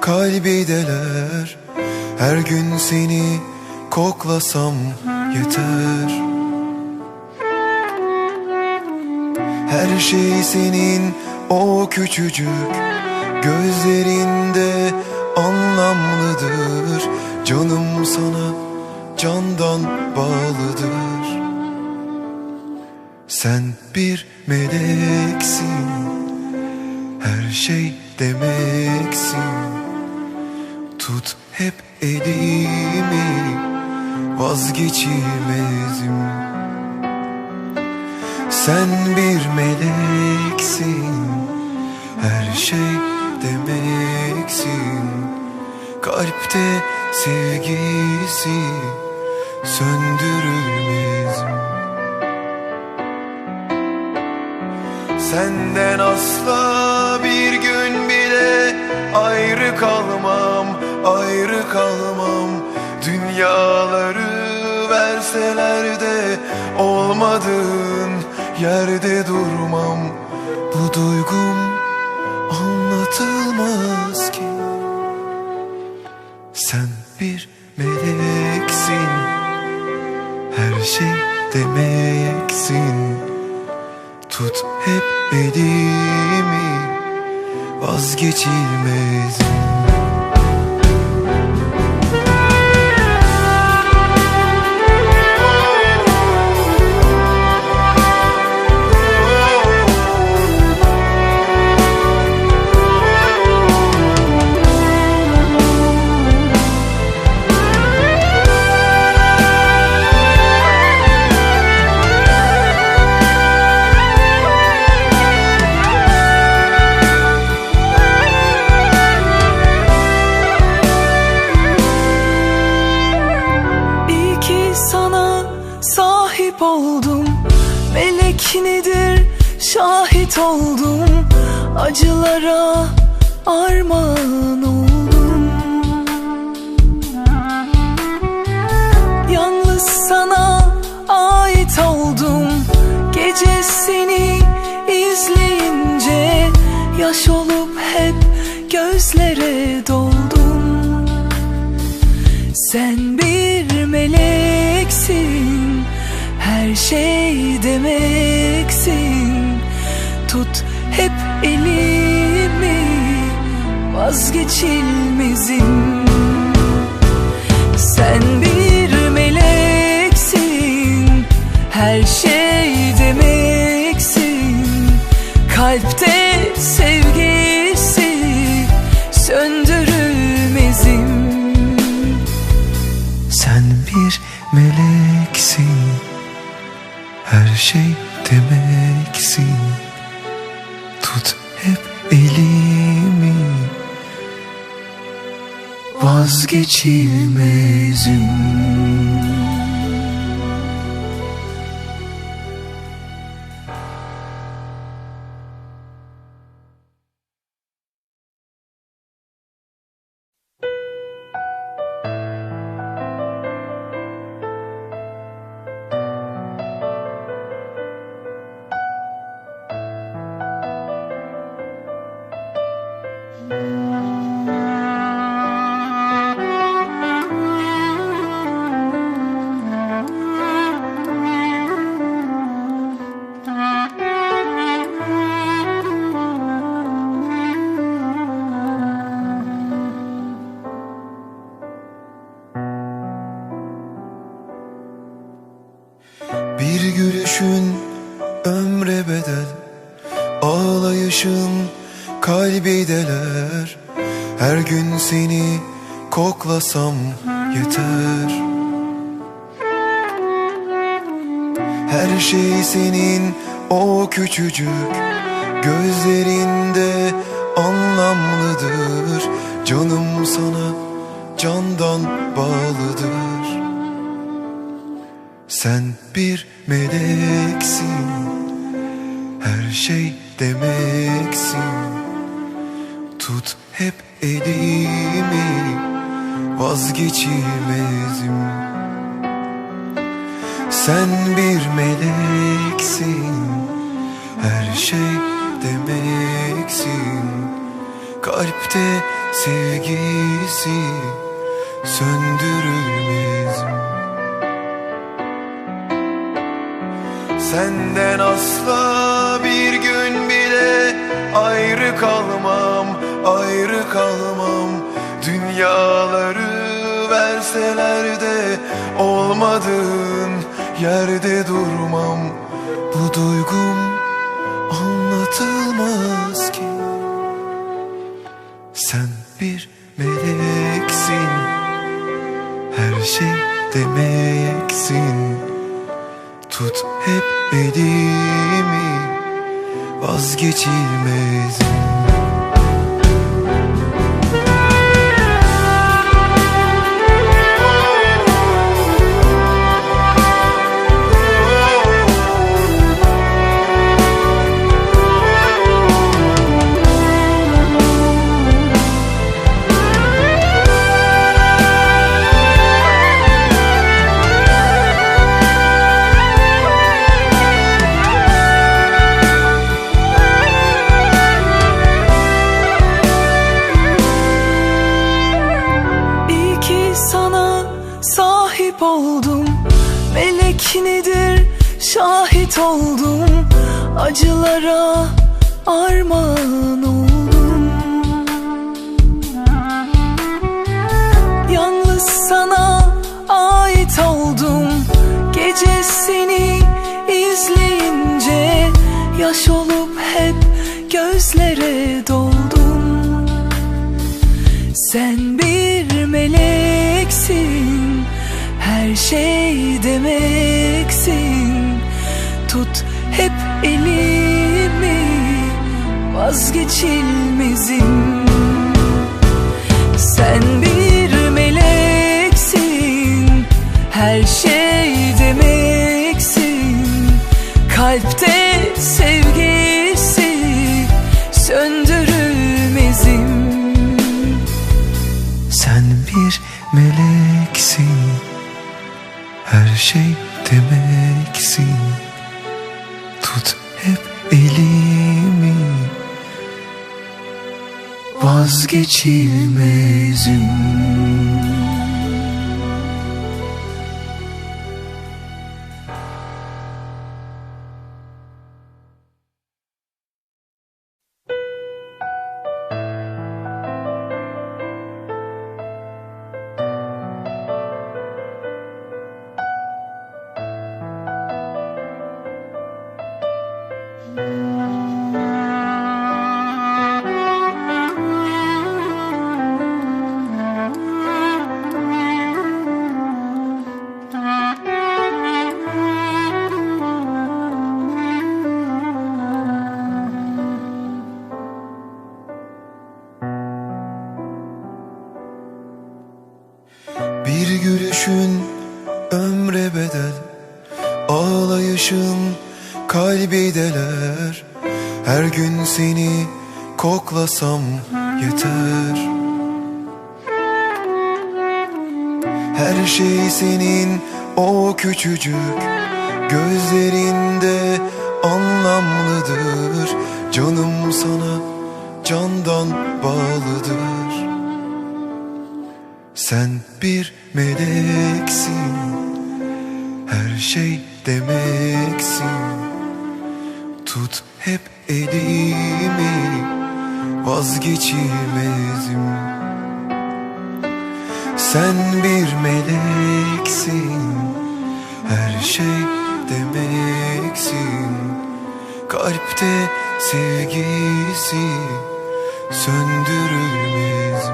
kalbideler Her gün seni koklasam yeter. Her şey senin o küçücük gözlerinde anlamlıdır. Canım sana candan bağlıdır. Sen bir meleksin. Her şey demeksin. Tut hep elimi Vazgeçilmezim Sen bir meleksin Her şey demeksin. Kalpte sevgisi söndürülmez. Senden asla bir gün ayrı kalmam, ayrı kalmam. Dünyaları verseler de olmadığın yerde durmam. Bu duygum anlatılmaz ki. Sen bir meleksin. Her şey demeksin Tut hep elimi Vazgeçilmezim Şey demeksin. Tut hep elimi Vazgeçilmezim Sen bir meleksin Her şey demeksin. Kalpte sevgisi Vazgeçilmezim koklasam yeter. Her şey senin o küçücük gözlerinde anlamlıdır. Canım sana candan bağlıdır. Sen bir meleksin Her şey demeksin. Tut hep elimi Vazgeçilmezim Sen bir meleksin. Her şey demeksin. Kalpte sevgisi söndürülmez. Senden asla bir gün bile ayrı kalmam, ayrı kalmam Dünyaları verseler de olmadığın yerde durmam. Bu duygum anlatılmaz ki. Sen bir meleksin. Her şey demeksin Tut hep elimi Vazgeçilmezim Vazgeçilmezim. Sen bir meleksin Her şey demeksin. Kalpte sevgisi Söndürülmezim. Sen bir meleksin Her şey demeksin. Tut Vazgeçilmezim. Bir Her şey senin o küçücük Gözlerinde anlamlıdır. Canım sana candan bağlıdır. Sen bir meleksin Her şey demeksin. Tut hep elimi Vazgeçilmezim Sen bir meleksin Her şey demeksin. Kalpte sevgisi Söndürülmez.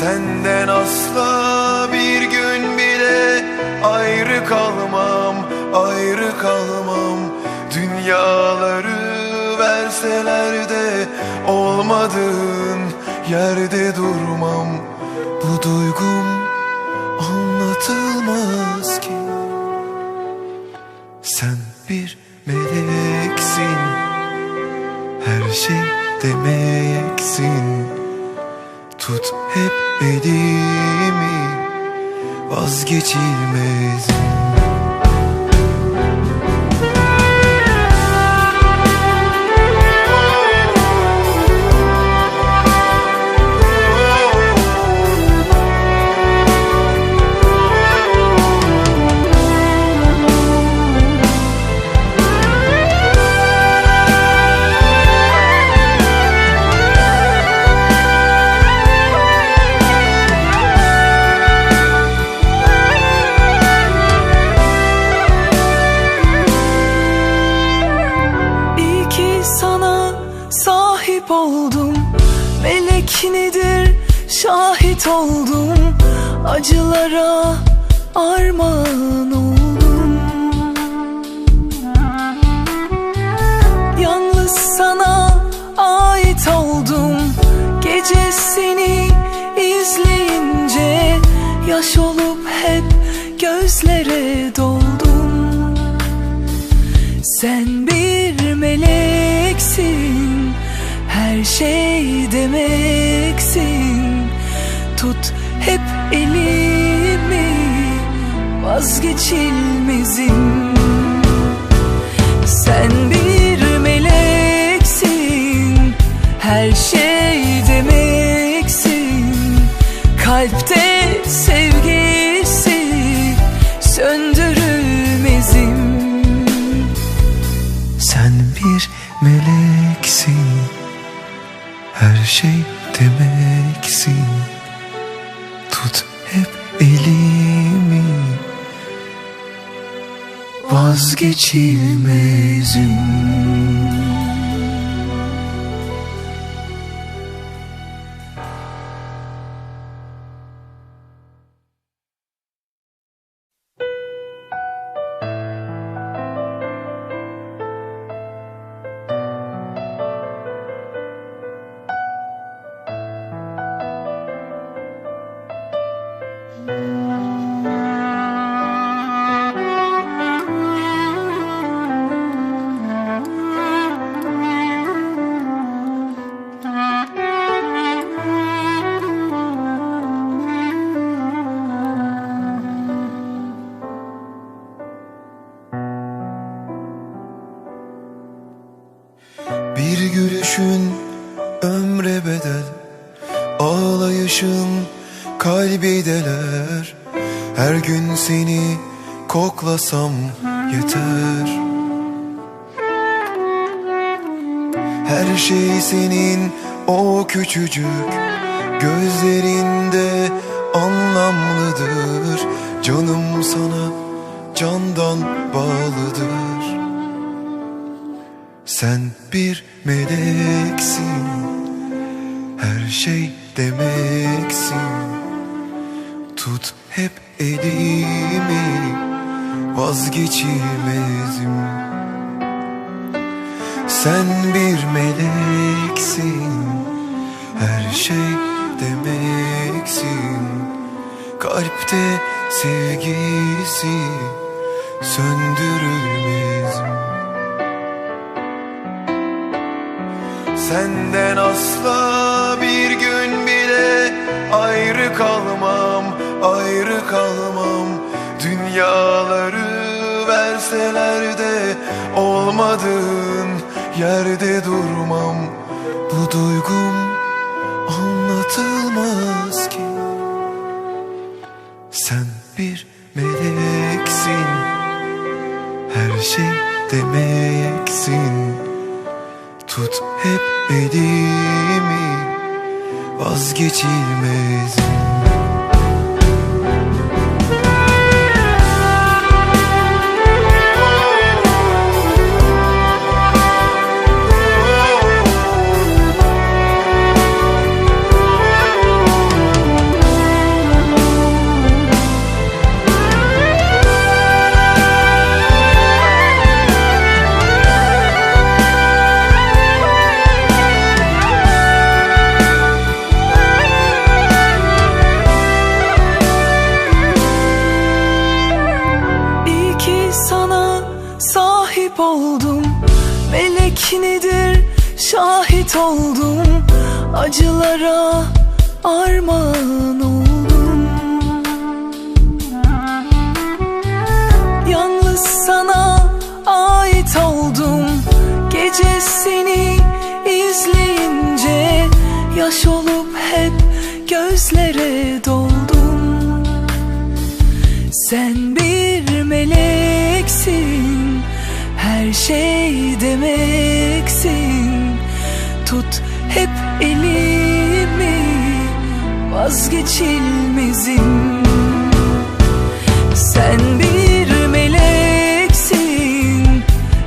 Senden asla bir gün bile ayrı kalmam, ayrı kalmam. Dünyaları verseler de olmadığın yerde durmam. Bu duygum anlatılmaz ki. Sen bir meleksin. Her şey demeksin Tut hep elimi Vazgeçilmezim şahit oldum. Acılara armağan oldum. Yalnız sana ait oldum. Gece seni izleyince Yaş olup hep gözlere doldum. Sen bir meleksin şey demeksin. Tut hep elimi Vazgeçilmezim Vazgeçilmezim ömre bedel. Ağlayışın kalbi deler. Her gün seni koklasam yeter. Her şey senin o küçücük Gözlerinde anlamlıdır. Canım sana candan bağlıdır sen bir meleksin. Her şey demeksin. Tut hep elimi Vazgeçilmezim Sen bir meleksin. Her şey demeksin. Kalpte sevgisi Söndürülmezim Senden asla bir gün bile ayrı kalmam, ayrı kalmam. Dünyaları verseler de olmadığın yerde durmam. Bu duygum anlatılmaz ki. Sen bir meleksin, her şey demeksin Tut hep elimi vazgeçilmezim oldum Acılara armağan oldum. Yalnız sana ait oldum Gece seni izleyince Yaş olup hep gözlere doldum. Sen bir meleksin Her şey demeksin tut hep elimi Vazgeçilmezim Sen bir meleksin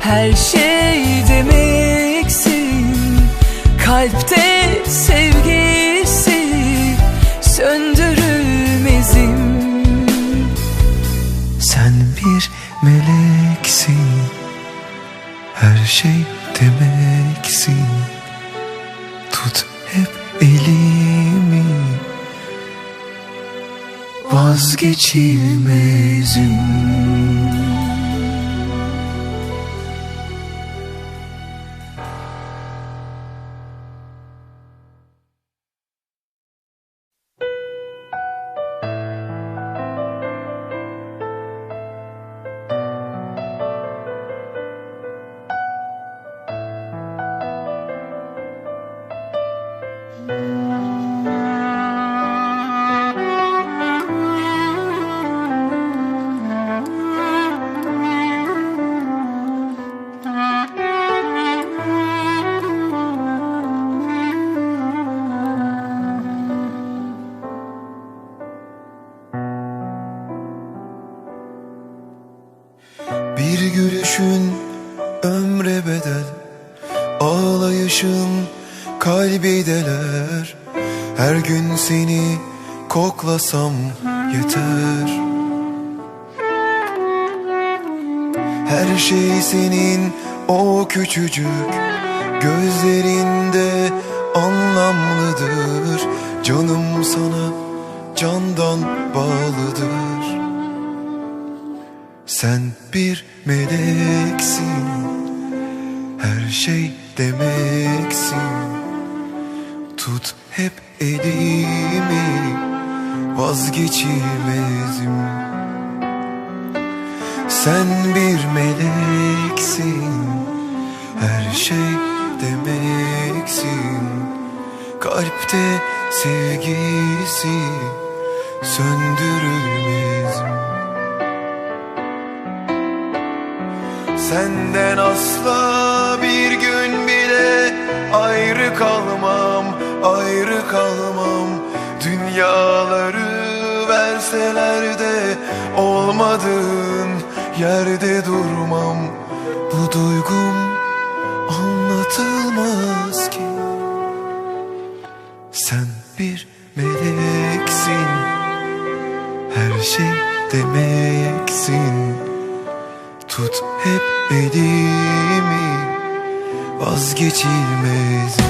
Her şey demeksin. Kalpte sevgisi Söndürülmezim. Sen bir meleksin Her şey demek Vazgeçilmezim şey senin o küçücük gözlerinde anlamlıdır. Canım sana candan bağlıdır. Sen bir meleksin Her şey demeksin. Tut hep elimi Vazgeçilmezim Sen bir meleksin Her şey demeksin. Kalpte sevgisi Söndürülmez. Senden asla bir gün bile ayrı kalmam, ayrı kalmam. Dünyaları verseler de olmadığın yerde durmam. Bu duygum anlatılmaz ki. Sen bir meleksin, her şey demeksin Tut hep elimi. Vazgeçilmezim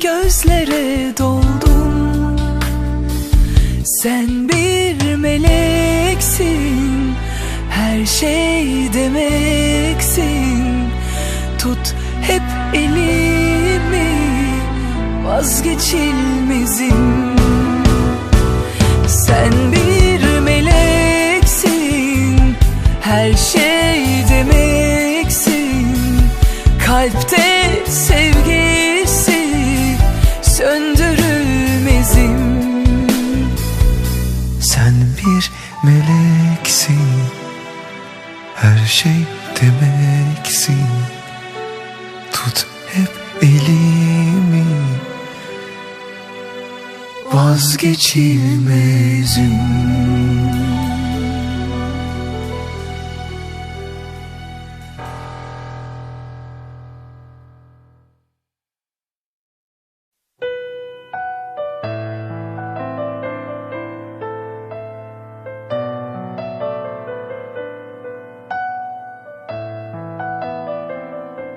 gözlere doldum. Sen bir meleksin Her şey demeksin. Tut hep elimi Vazgeçilmezim Sen bir meleksin Her şey demeksin. Kalpte şey demeksin. Tut hep elimi. Vazgeçilmezim